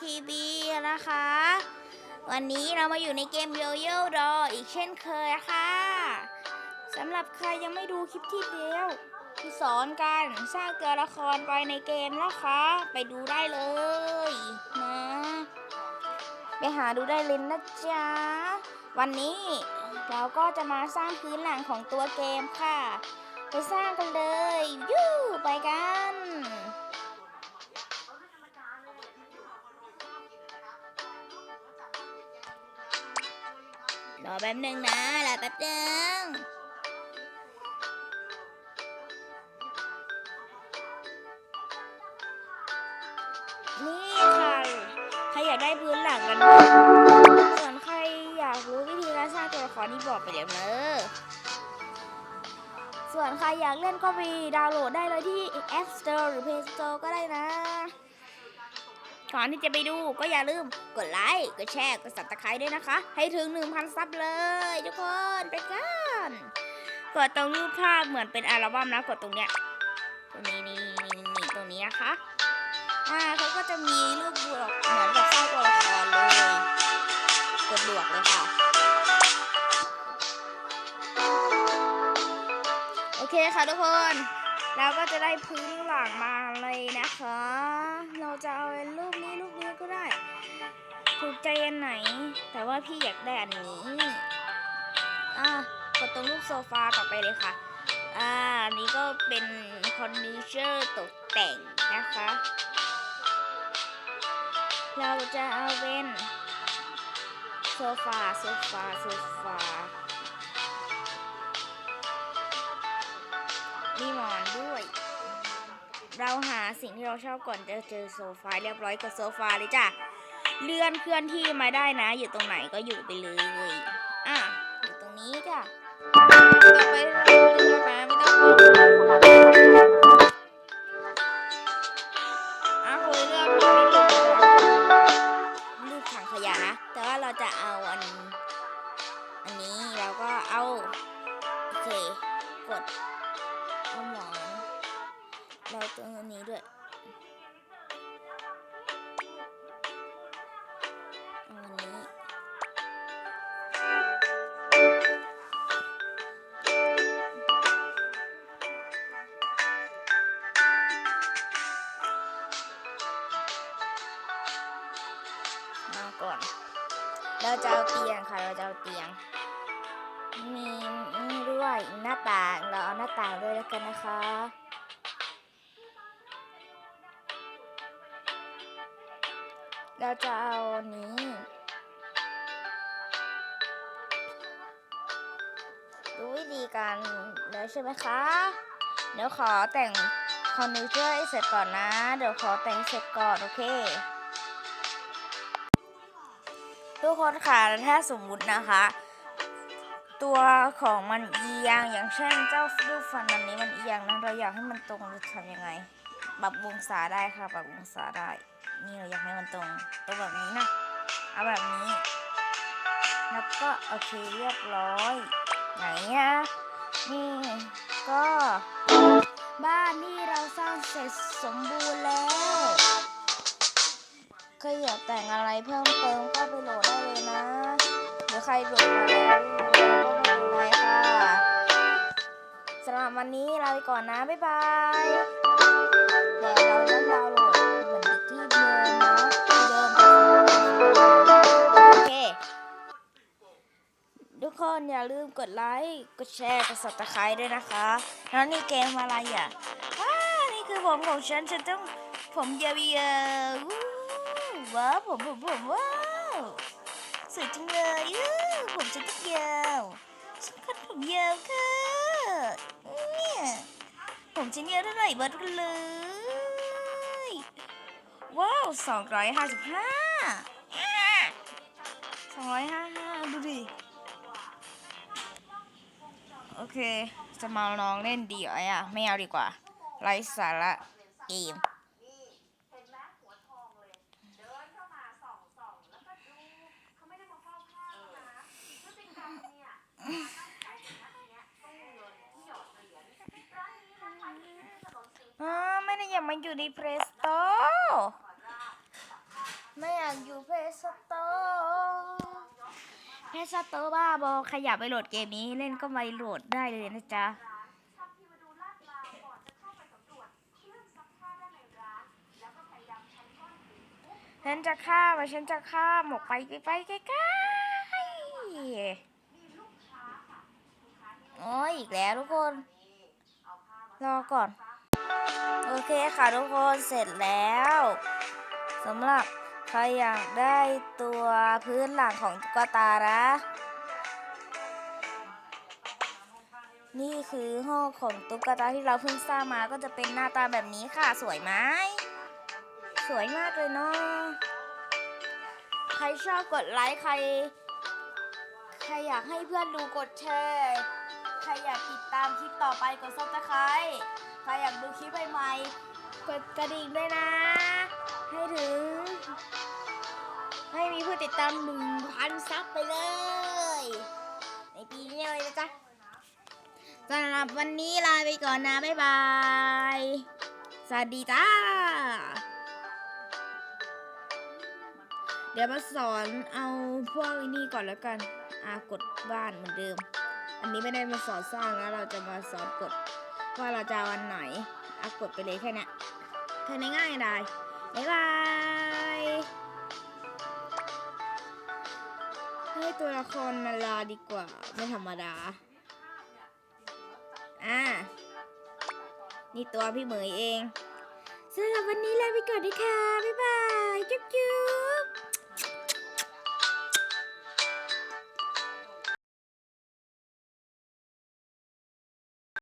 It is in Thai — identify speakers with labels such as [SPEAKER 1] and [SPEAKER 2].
[SPEAKER 1] ทีวีนะคะ วันนี้เรามาอยู่ในเกมโยโย่ดออีกเช่นเคยค่ะสำหรับใครยังไม่ดูคลิปที่เดียวที่สอนการสร้างตัวละครไปในเกมนะคะ ไปดูได้เลยนะ ไปหาดูได้เลยนะจ๊ะ วันนี้เราก็จะมาสร้างพื้นหลังของตัวเกมค่ะ ไปสร้างกันเลย ยูไปกัน แป๊บหนึ่งนะรอแป๊บหนึ่งนี่ค่ะ ใครอยากได้พื้นหลังกัน ส่วนใครอยากรู้วิธีการสร้างตัวละครนี่บอกไปเดี๋ยวเนอะส่วนใครอยากเล่นก็ไปดาวน์โหลดได้เลยที่ App Store หรือ Play Store ก็ได้นะ ก่อนที่จะไปดูก็อย่าลืมกดไลค์กดแชร์กด subscribe ด้วยนะคะ ให้ถึง 1,000 ซับเลยทุกคนไปกันกดตรงรูปภาพเหมือนเป็นอัลบั้มนะกดตรงเนี้ยตรงนี้นี่นี่นี่ตรงนี้นะคะอ่าเขาก็จะมีรูปบวกเหมือนกับสร้างตัวละครเลยกดบวกเลยค่ะโอเคค่ะทุกคนเราก็จะได้พื้นหลังมาเลยนะคะ จะเอาเป็นรูปนี้รูปนี้ก็ได้ ถูกใจอันไหน แต่ว่าพี่อยากได้อันนี้ อะกดตรงรูปโซฟาต่อไปเลยค่ะ อ่าอันนี้ก็เป็นคอนดิเชอร์ตกแต่งนะคะ เราจะเอาเป็นโซฟาโซฟาโซฟามีหมอนด้วย เราหาสิ่งที่เราชอบก่อนจะเจอโซฟาเรียบร้อยกับโซฟาเลยจ้ะเลื่อนเคลื่อนที่มาได้นะ อยู่ตรงไหนก็อยู่ไปเลยอะอยู่ตรงนี้จ้ะต่อไปเราเลือกนะไม่ต้องกลัวอะคุยเลือกมาไม่ถูกรูปถังขยะนะ แต่ว่าเราจะเอาอันอันนี้เราก็เอาโอเคกดเอาหมอน เราตรงนี้ด้วยอันนี้มาก่อน เราจะเอาเตียงค่ะ เราจะเอาเตียง มีนี่ด้วยหน้าต่าง เราเอาหน้าต่างด้วยแล้วกันนะคะ เราจะเอานี้ รู้วิธีการแล้วใช่ไหมคะ เดี๋ยวขอแต่งคอนดิวเจอร์ให้เสร็จก่อนนะ เดี๋ยวขอแต่งเสร็จก่อน โอเค ทุกคนค่ะถ้าสมมุตินะคะ ตัวของมันเอียงอย่างเช่นเจ้าลูกฟันอันนี้มันเอียงนะเราอยากให้มันตรงจะทำยังไงปรับวงศาได้ค่ะปรับวงศาได้ นี่เราอยากให้มันตรงตรงแบบนี้นะ เอาแบบนี้ แล้วก็โอเคเรียบร้อย ไหนอะนี่ก็ บ้านที่เราสร้างเสร็จสมบูรณ์แล้วใครอยากแต่งอะไรเพิ่มเติมก็ไปโหลดได้เลยนะ หรือใครโหลดมาแล้วก็ไม่เป็นไรค่ะ วันนี้ลาไปก่อนนะ บ๊ายบายแต่เราต้องดาวน์โหลดเหมือนที่เดิมนะเดิมโอเค ทุกคนอย่าลืมกดไลค์ กดแชร์กด subscribe ด้วยนะคะแล้วนี่เกมอะไรอะว้านี่คือผมของฉันฉันต้องผมยาวๆวู้ว้าวผมผมผมว้าวสวยจังเลยผมฉันต้องยาวฉันคัดผมยาวค่ะ ผมจะเนี่ยเท่าไหร่เบิดกันเลย ว้าวสองร้อยห้าสิบห้าสองร้อยห้าห้าดูดิ โอเค จะมาลองเล่นดีอะไม่เอาดีกว่า ไร้สาระเกมันอยู่ในเพลสโตไม่อยากอยู่เพลสโตเพลสโตบ้าบอขยับไปโหลดเกมนี้เล่นก็ไปโหลดได้เลยนะจ๊ะฉันจะฆ่ามาฉันจะฆ่าหมกไปไปใกล้ๆโอ้ยอีกแล้วทุกคน รอก่อน โอเคค่ะทุกคนเสร็จแล้วสำหรับใครอยากได้ตัวพื้นหลังของตุ๊กตานะ นี่คือห้องของตุ๊กตาที่เราเพิ่งสร้างมาก็จะเป็นหน้าตาแบบนี้ค่ะสวยไหมสวยมากเลยเนาะใครชอบกดไลค์ใคร ใครอยากให้เพื่อนดูกดแชร์ ใครอยากติดตามคลิปต่อไปกดซับสไครต์ ใครอยากดูคลิปใหม่ๆกดกระดิ่งด้วยนะ ให้ถึง ให้มีผู้ติดตามหนึ่งพันซับไปเลย ในปีนี้เลยนะจ๊ะสำหรับวันนี้ลาไปก่อนนะ บ๊ายบาย สวัสดีจ้า เดี๋ยวมาสอนเอาพวกนี้ก่อนแล้วกัน อ่ากดบ้านเหมือนเดิม อันนี้ไม่ได้มาสอนสร้างแล้วเราจะมาสอนกด ว่าเราจะวันไหนอะกดไปเลยแค่นี้แค่นี้ง่ายได้บ๊ายบายให้ตัวละครมาลาดีกว่า ไม่ธรรมดา อ่า นี่ตัวพี่เหมยเองสำหรับวันนี้ลาไปก่อนนะคะบ๊ายบาย จุ๊บจุ๊บ